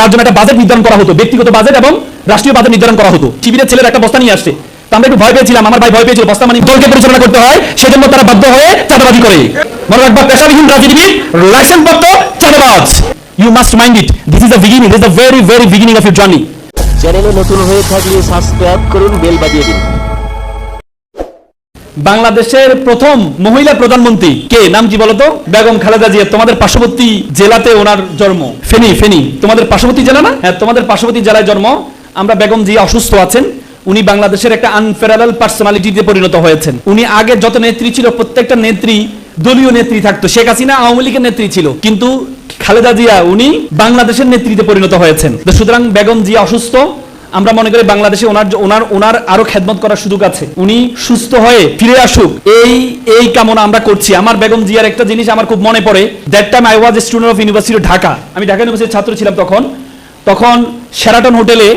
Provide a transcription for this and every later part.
তার জন্য একটা বাজেট নির্ধারণ করা হতো, ব্যক্তিগত বাজেট এবং রাষ্ট্রীয় বাজেট নির্ধারণ করা হতো। শিবিরের ছেলের একটা বস্তা নিয়ে আসছে। আমরা একটু ভয় পেয়েছিলাম, আমার ভাই ভয় পেয়েছিল, বস্তা মানে দলকে পরিচালনা করতে হয়, সেজন্য তারা বাধ্য হয়ে চাঁদাবাজি করে। মনে রাখবা, পেশাবিহীন রাজনীতিবিদ লাইসেন্স প্রাপ্ত চাঁদাবাজ you must mind it this is the beginning this the very very beginning of your journey চ্যানেলে নতুন হয়ে থাকলে সাবস্ক্রাইব করুন বেল বাজিয়ে দিন। বাংলাদেশের প্রথম মহিলা প্রধানমন্ত্রী কে? নাম কি বলতো? বেগম খালেদা জিয়া, তোমাদের পার্শ্ববর্তী জেলাতে ওনার জন্ম। ফেনী ফেনী। তোমাদের পার্শ্ববর্তী জেলা না? হ্যাঁ তোমাদের পার্শ্ববর্তী জেলায় জন্ম। আমরা বেগম জিয়া অসুস্থ আছেন। উনি বাংলাদেশের একটা আনফেরারেল পার্সোনালিটিতে পরিণত হয়েছেন। উনি আগে যত নেত্রী ছিল, প্রত্যেকটা নেত্রী দলীয় নেত্রী থাকতো। শেখ হাসিনা আওয়ামী লীগের নেত্রী ছিল। কিন্তু খালেদা জিয়া, উনি বাংলাদেশের নেতৃত্বে পরিণত হয়েছেন। সুতরাং বেগম জিয়া অসুস্থ। আমরা মনে করি বাংলাদেশে ওনার ওনার ওনার আরও খেদমত করার সুযোগ আছে। উনি সুস্থ হয়ে ফিরে আসুক। এই এই কামনা আমরা করছি। আমার বেগম জিয়ার একটা জিনিস আমার খুব মনে পড়ে। That time I was student of university Dhaka আমি ঢাকা ইউনিভার্সিটির ছাত্র ছিলাম তখন। তখন সেরাটন হোটেলে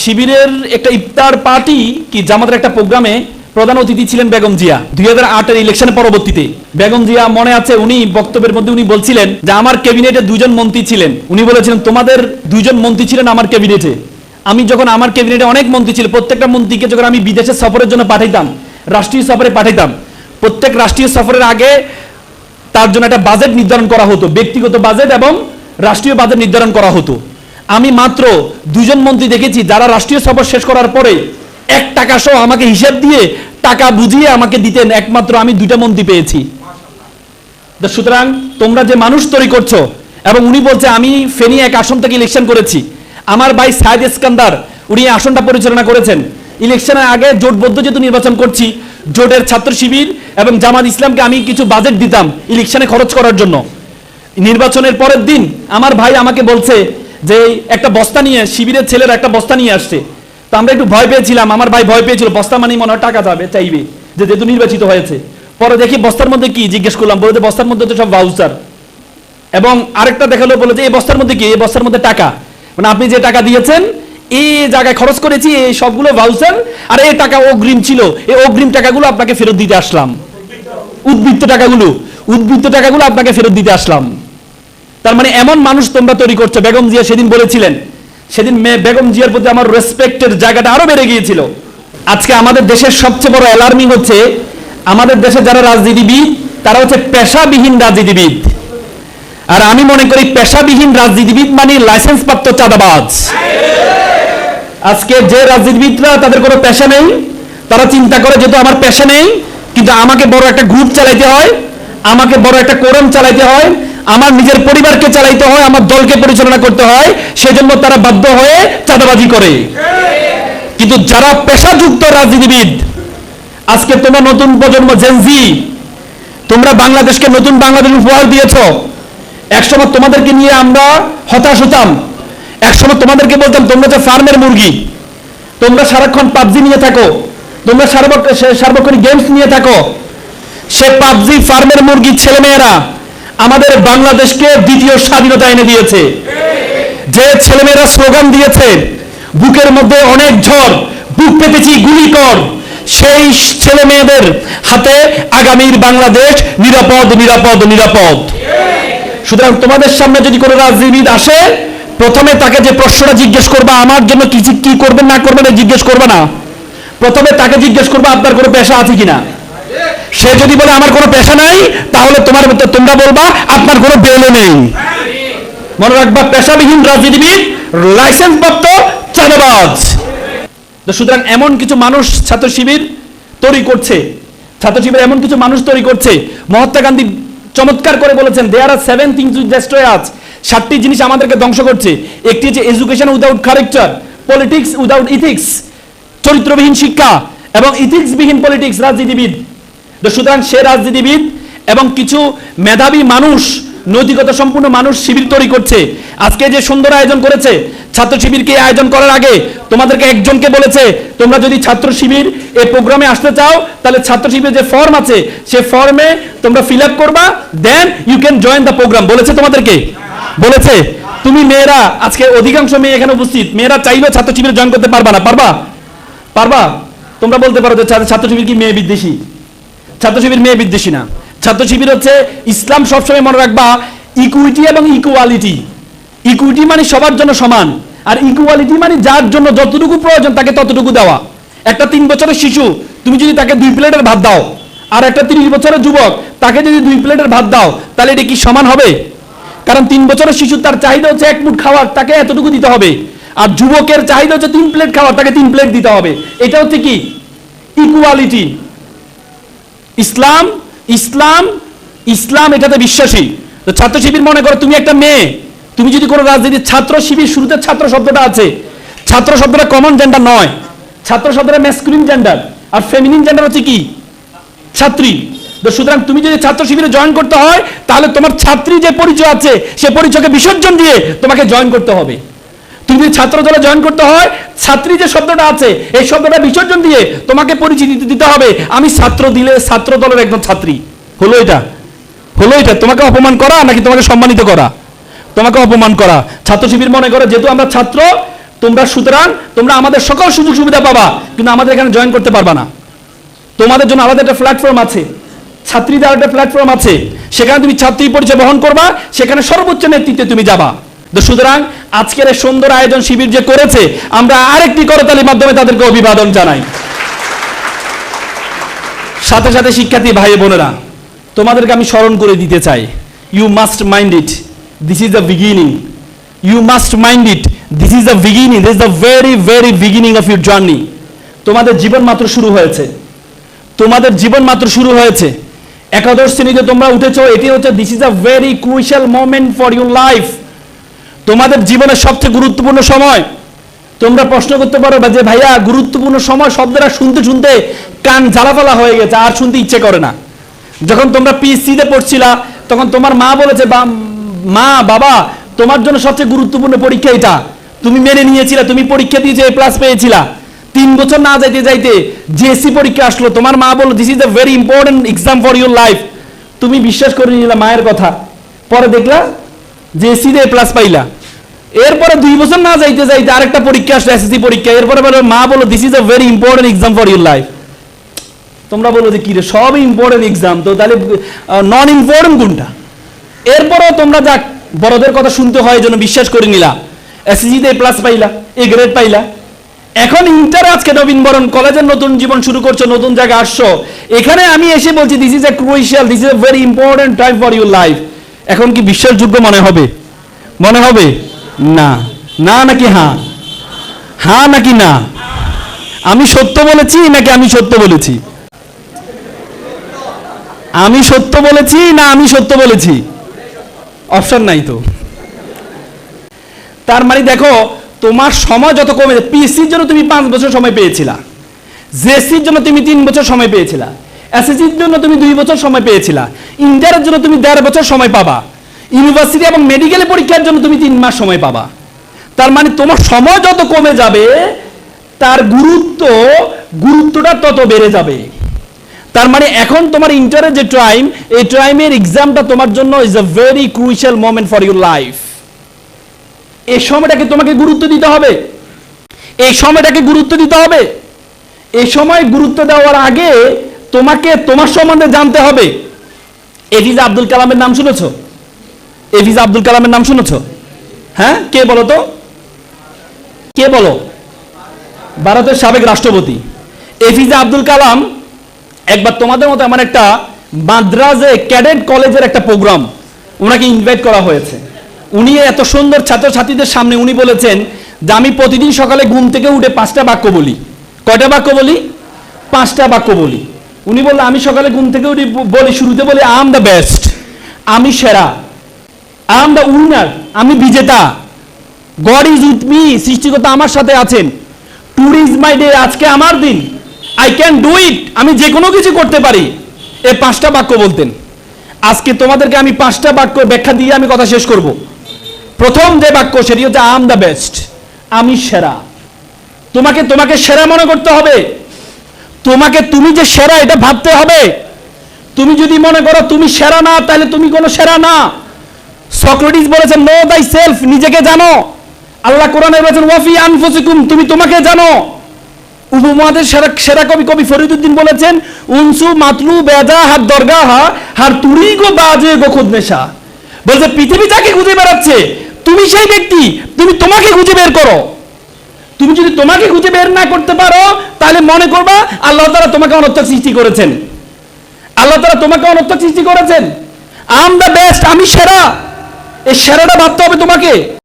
শিবিরের একটা ইফতার পার্টি কি, জামাতের একটা প্রোগ্রামে প্রধান অতিথি ছিলেন বেগম জিয়া। দুই হাজার আটের ইলেকশনের পরবর্তীতে। বেগম জিয়া মনে আছে, উনি বক্তব্যের মধ্যে উনি বলছিলেন যে, আমার ক্যাবিনেটে দুজন মন্ত্রী ছিলেন। উনি বলেছিলেন, তোমাদের দুজন মন্ত্রী ছিলেন আমার ক্যাবিনেটে আমি যখন আমার ক্যাবিনেটে অনেক মন্ত্রী ছিল, প্রত্যেকটা মন্ত্রীকে যখন আমি বিদেশে সফরের জন্য পাঠাইতাম, রাষ্ট্রীয় সফরে পাঠাইতাম, প্রত্যেক রাষ্ট্রীয় সফরের আগে তার জন্য একটা বাজেট নির্ধারণ করা হতো, ব্যক্তিগত বাজেট এবং রাষ্ট্রীয় বাজেট নির্ধারণ করা হতো। আমি মাত্র দুজন মন্ত্রী দেখেছি, যারা রাষ্ট্রীয় সফর শেষ করার পরে এক টাকা সহ আমাকে হিসাব দিয়ে টাকা বুঝিয়ে আমাকে দিতেন, একমাত্র আমি দুইটা মন্ত্রী পেয়েছি। সুতরাং তোমরা যে মানুষ তৈরি করছ, এবং উনি বলছে, আমি ফেনী এক আসন থেকে ইলেকশন করেছি। আমার ভাই সাইদ ইস্কান্দার, উনি আসনটা পরিচালনা করেছেন। ইলেকশনের আগে জোটবদ্ধ যেহেতু নির্বাচন করছি, জোটের ছাত্র শিবির এবং জামাত ইসলামকে আমি কিছু বাজেট দিতাম ইলেকশনে খরচ করার জন্য। নির্বাচনের পরের দিন আমার ভাই আমাকে বলছে যে, একটা বস্তা নিয়ে, শিবিরের ছেলের একটা বস্তা নিয়ে আসছে। তো আমরা একটু ভয় পেয়েছিলাম, আমার ভাই ভয় পেয়েছিল, বস্তা মানে মনে হয় টাকা যাবে, চাইবে যে যেহেতু নির্বাচিত হয়েছে। পরে দেখি বস্তার মধ্যে কি, জিজ্ঞেস করলাম, বলে যে বস্তার মধ্যে তো সব ভাউচার এবং আরেকটা দেখাল, বলে যে এই বস্তার মধ্যে কি, এই বস্তার মধ্যে টাকা। মানে আপনি যে টাকা দিয়েছেন, এই জায়গায় খরচ করেছি, এই সবগুলো ভাউচার আর এই টাকা অগ্রিম ছিল, এই অগ্রিম টাকাগুলো আপনাকে ফেরত দিতে আসলাম। উদ্বৃত্ত টাকাগুলো উদ্বৃত্ত টাকাগুলো আপনাকে ফেরত দিতে আসলাম। তার মানে এমন মানুষ তোমরা তৈরি করছ, বেগম জিয়া সেদিন বলেছিলেন, সেদিন বেগম জিয়ার প্রতি আমার রেসপেক্টের জায়গাটা আরও বেড়ে গিয়েছিল। আজকে আমাদের দেশের সবচেয়ে বড় অ্যালার্মিং হচ্ছে, আমাদের দেশে যারা রাজনীতিবিদ, তারা হচ্ছে পেশাবিহীন রাজনীতিবিদ। আর আমি মনে করি পেশাবিহীন রাজনীতিবিদ মানে লাইসেন্স প্রাপ্ত চাঁদাবাজ। আজকে যে রাজনীতিবিদরা তাদের কোনো পেশা নেই, তারা চিন্তা করে যেহেতু আমার পেশা নেই, কিন্তু আমাকে বড় একটা গ্রুপ চালাইতে হয়, আমাকে বড় একটা কোরম চালাইতে হয়, আমার নিজের পরিবারকে চালাইতে হয়, আমার দলকে পরিচালনা করতে হয়, সেজন্য তারা বাধ্য হয়ে চাঁদাবাজি করে। কিন্তু যারা পেশাযুক্ত রাজনীতিবিদ, আজকে তোমার নতুন প্রজন্ম জেনজি তোমরা বাংলাদেশকে নতুন বাংলাদেশ উপহার দিয়েছ একসময় তোমাদেরকে নিয়ে আমরা হতাশ হতাম। একসময় তোমাদেরকে বলতাম, তোমরা যে ফার্মের মুরগি, তোমরা সারাক্ষণ পাবজি নিয়ে থাকো, তোমরা সার্বক- সে- সার্বক্ষণিক গেমস নিয়ে থাকো। সে পাবজি ফার্মের মুরগি ছেলেমেয়েরা আমাদের বাংলাদেশকে দ্বিতীয় স্বাধীনতা এনে দিয়েছে। যে ছেলেমেয়েরা স্লোগান দিয়েছে, বুকের মধ্যে অনেক ঝড়, বুক পেতেছি গুলি কর, সেই ছেলে মেয়েদের হাতে আগামীর বাংলাদেশ নিরাপদ নিরাপদ নিরাপদ। সুতরাং তোমাদের সামনে যদি কোনো রাজনীতিবিদ আসে, প্রথমে তাকে যে প্রশ্নটা জিজ্ঞেস করবা, আমার জন্য কি কি করবেন, না করবেন জিজ্ঞেস করবে না। প্রথমে তাকে জিজ্ঞেস করবা, আপনার কোনো পেশা আছে কিনা? সে যদি বলে, আমার কোনো পেশা নাই, তাহলে তোমার তোমরা বলবা, আপনার কোনো বেলও নেই। মনে রাখবা, পেশাবিহীন রাজনীতিবিদ লাইসেন্স প্রাপ্ত চাঁদাবাজ সুতরাং এমন কিছু মানুষ ছাত্র শিবির তৈরি করছে। ছাত্র শিবির এমন কিছু মানুষ তৈরি করছে। মহাত্মা গান্ধী চমৎকার করে বলেছেন there are seven things which destroy আজ সাতটি জিনিস আমাদেরকে ধ্বংস করছে। একটি হচ্ছে education without character politics without ethics চরিত্রবিহীন শিক্ষা এবং ইথিক্স বিহীন পলিটিক্স রাজনীতিবিদ সুতরাং সে রাজনীতিবিদ এবং কিছু মেধাবী মানুষ নৈতিকতা সম্পূর্ণ মানুষ শিবির তৈরি করছে। আজকে যে সুন্দর আয়োজন করেছে, ছাত্র শিবিরকে আয়োজন করার আগে তোমাদেরকে একজনকে বলেছে, তোমরা যদি ছাত্র শিবির এই প্রোগ্রামে আসতে চাও, তাহলে ছাত্র শিবির যে ফর্ম আছে, সে ফর্মে তোমরা ফিল আপ করবা then you can join the programme বলেছে তোমাদেরকে? বলেছে। তুমি মেয়েরা, আজকে অধিকাংশ মেয়ে এখানে উপস্থিত, মেয়েরা চাইলেও ছাত্র শিবিরে জয়েন করতে পারবা না। পারবা? পারবা? তোমরা বলতে পারো যে ছাত্র শিবির কি মেয়ে বিদ্বেষী? ছাত্র শিবির মেয়ে বিদ্বেষী না। ছাত্র শিবির হচ্ছে, ইসলাম সবসময় মনে রাখবা ইকুইটি এবং ইকুয়ালিটি ইকুইটি মানে সবার জন্য সমান, আর ইকুয়ালিটি মানে যার জন্য যতটুকু প্রয়োজন তাকে ততটুকু দেওয়া। একটা তিন বছরের শিশু, তুমি যদি তাকে দুই প্লেটের ভাত দাও, আর একটা তিরিশ বছরের যুবক, তাকে যদি দুই প্লেটের ভাত দাও, তাহলে এটা কি সমান হবে? কারণ তিন বছরের শিশু তার চাহিদা হচ্ছে এক মুঠ খাওয়ার, তাকে এতটুকু দিতে হবে। আর যুবকের চাহিদা হচ্ছে তিন প্লেট খাওয়ার, তাকে তিন প্লেট দিতে হবে। এটা হচ্ছে কি? ইকুয়ালিটি ইসলাম ইসলাম ইসলাম এটাতে বিশ্বাসী। তো ছাত্র শিবির মনে করো তুমি একটা মেয়ে, তুমি যদি কোনো রাজনীতির ছাত্র শিবির শুরুতে ছাত্র শব্দটা আছে। ছাত্র শব্দটা কমন জেন্ডার নয়। ছাত্র শব্দটা ম্যাসকুলিন জেন্ডার আর ফেমিনিন জেন্ডার হচ্ছে কি? ছাত্রী। তো সুতরাং তুমি যদি ছাত্র শিবিরে জয়েন করতে হয়, তাহলে তোমার ছাত্রী যে পরিচয় আছে, সে পরিচয়কে বিসর্জন দিয়ে তোমাকে জয়েন করতে হবে। যদি ছাত্র দলে জয়েন করতে হয়, ছাত্রী যে শব্দটা আছে, এই শব্দটা বিসর্জন দিয়ে তোমাকে পরিচিতি দিতে হবে। আমি ছাত্র দিলে ছাত্র দলের একজন ছাত্রী। হলো এটা। হলো এটা। তোমাকে অপমান করা নাকি তোমাকে সম্মানিত করা? তোমাকে অপমান করা। ছাত্র শিবির মনে করে, যেহেতু আমরা ছাত্র, তোমরা সুতরাং তোমরা আমাদের সকল সুযোগ সুবিধা পাবা, কিন্তু আমাদের এখানে জয়েন করতে পারবা না। তোমাদের জন্য আলাদা একটা প্ল্যাটফর্ম আছে। ছাত্রীদের একটা প্ল্যাটফর্ম আছে। সেখানে তুমি ছাত্রী পরিচয় বহন করবা, সেখানে সর্বোচ্চ নেতৃত্বে তুমি যাবা। সুতরাং আজকের এই সুন্দর আয়োজন শিবির যে করেছে, আমরা আরেকটি করতালির মাধ্যমে তাদেরকে অভিবাদন জানাই। সাথে সাথে শিক্ষার্থী ভাই বোনেরা, তোমাদেরকে আমি স্মরণ করে দিতে চাই you must mind it this is the beginning you must mind it this is the beginning this the very very beginning of your journey তোমাদের জীবন মাত্র শুরু হয়েছে। তোমাদের জীবন মাত্র শুরু হয়েছে। একাদশ শ্রেণীতে তোমরা উঠেছো, এটি হচ্ছে this is a very crucial moment for your life তোমাদের জীবনের সবচেয়ে গুরুত্বপূর্ণ সময়? তোমরা প্রশ্ন করতে পারো বা যে ভাইয়া, গুরুত্বপূর্ণ সময় শব্দটা শুনতে শুনতে কান জ্বালাফালা হয়ে গেছে, আর শুনতে ইচ্ছে করে না। যখন তোমরা পিএসসিতে পড়ছিলা, তখন তোমার মা বলেছে বা মা, বাবা, তোমার জন্য সবচেয়ে গুরুত্বপূর্ণ পরীক্ষা এটা। তুমি মেনে নিয়েছিলা, তুমি পরীক্ষা দিয়েছে এ প্লাস পেয়েছিলা। তিন বছর না যাইতে যাইতে জেএসসি পরীক্ষা আসলো। তোমার মা বলল this is a very important exam for your life তুমি বিশ্বাস করে নিলা মায়ের কথা। পরে দেখলা জেএসসি তে প্লাস পাইলা। এরপরে দুই বছর না যাইতে যাইতে আরেকটা পরীক্ষা আসলো এসএসসি পরীক্ষা। এরপরে বলে, মা বলো this is a very important exam for your life তোমরা বলো যে কি রে সবই ইম্পর্টেন্ট এক্সাম তো তাহলে নন ইম্পর্টেন্ট কোনটা? এরপরেও তোমরা যাক, বড়দের কথা শুনতে হয় জন্য বিশ্বাস করে নিলা। এসএসসি তে প্লাস পাইলা এ গ্রেড পাইলা। এখন ইন্টার আজকে নবীন বরণ, কলেজের নতুন জীবন শুরু করছ, নতুন জায়গায় আসছো। এখানে আমি এসে বলছি this is a crucial this is a very important time for your life এখন কি বিশ্বাসযোগ্য মনে হবে? মনে হবে? না। না নাকি হ্যাঁ হ্যাঁ নাকি না? আমি সত্য বলেছি নাকি আমি সত্য বলেছি? আমি সত্য বলেছি না আমি সত্য বলেছি? অপশন নাই তো। তার মানে দেখো, তোমার সময় যত কমে পিএসসির জন্য তুমি পাঁচ বছর সময় পেয়েছিলা। জেএসসির জন্য তুমি তিন বছর সময় পেয়েছিলা। এসএসসির জন্য তুমি দুই বছর সময় পেয়েছিলা। ইন্টারের জন্য তুমি দেড় বছর সময় পাবা। ইউনিভার্সিটি এবং মেডিকেল পরীক্ষার জন্য তুমি তিন মাস সময় পাবা। তার মানে তোমার সময় যত কমে যাবে, তার গুরুত্ব, গুরুত্বটা তত বেড়ে যাবে। তার মানে এখন তোমার ইন্টারের যে টাইম এই টাইমের এক্সামটা তোমার জন্য is a very crucial moment for your life এই সময়টাকে তোমাকে গুরুত্ব দিতে হবে। এই সময়টাকে গুরুত্ব দিতে হবে। এই সময় গুরুত্ব দেওয়ার আগে তোমাকে, তোমার সম্বন্ধে জানতে হবে। এফিজ আব্দুল কালামের নাম শুনেছ? এফিজ আব্দুল কালামের নাম শুনেছ? হ্যাঁ? কে বলো তো? কে বলো? ভারতের সাবেক রাষ্ট্রপতি। এফিজে আব্দুল কালাম একবার তোমাদের মতো এমন একটা মাদ্রাজে ক্যাডেট কলেজের একটা প্রোগ্রাম ওনাকে ইনভাইট করা হয়েছে। উনি এত সুন্দর ছাত্রছাত্রীদের সামনে উনি বলেছেন যে, আমি প্রতিদিন সকালে ঘুম থেকে উঠে পাঁচটা বাক্য বলি। কয়টা বাক্য বলি? পাঁচটা বাক্য বলি। উনি বললেন আমি সকালে ঘুম থেকে উঠে বলি, শুরুতে বলি আই এম দ্য বেস্ট আমি সেরা। আই এম দ্য উইনার আমি বিজেতা। গড ইজ উইথ মি সৃষ্টিকর্তা আমার সাথে আছেন। টুর ইজ মাই ডে আজকে আমার দিন। আই ক্যান ডু ইট আমি যে কোনো কিছু করতে পারি। এই পাঁচটা বাক্য বলতেন। আজকে তোমাদেরকে আমি পাঁচটা বাক্য ব্যাখ্যা দিয়ে আমি কথা শেষ করব। প্রথম যে বাক্য, সেটি হচ্ছে আম দ্য বেস্ট আমি সেরা। তোমাকে তোমাকে সেরা মনে করতে হবে। তোমাকে তুমি যে সেরা, এটা ভাবতে হবে। তুমি যদি মনে করো তুমি সেরা না, তাহলে তুমি কোনো সেরা না। সক্রেটিস বলেছেন নো দাই সেলফ নিজেকে জানো। আল্লাহ কোরআনে বলেছেন, ওয়াফি আনফুসিকুম, তুমি তোমাকে জানো। উপমহাদেশ সেরা সেরা কবি কবি ফরিদুদ্দিন বলেছেন, উনসু মাতলু বেজা হাত দরগা হা হার তুরি গো বাজে গো খুদ নেশা। বলছে, পৃথিবী যাকে খুঁজে বেড়াচ্ছে, তুমি সেই ব্যক্তি, তুমি তোমাকে খুঁজে বের করো। তুমি যদি তোমাকে খুঁজে বের না করতে পারো, তাহলে মনে করবা আল্লাহ তারা তোমাকে অনর্থক সৃষ্টি করেছেন। আল্লাহ তারা তোমাকে অনর্থক সৃষ্টি করেছেন। আম দ্য বেস্ট আমি সেরা। এই সেরাটা ভাবতে হবে তোমাকে।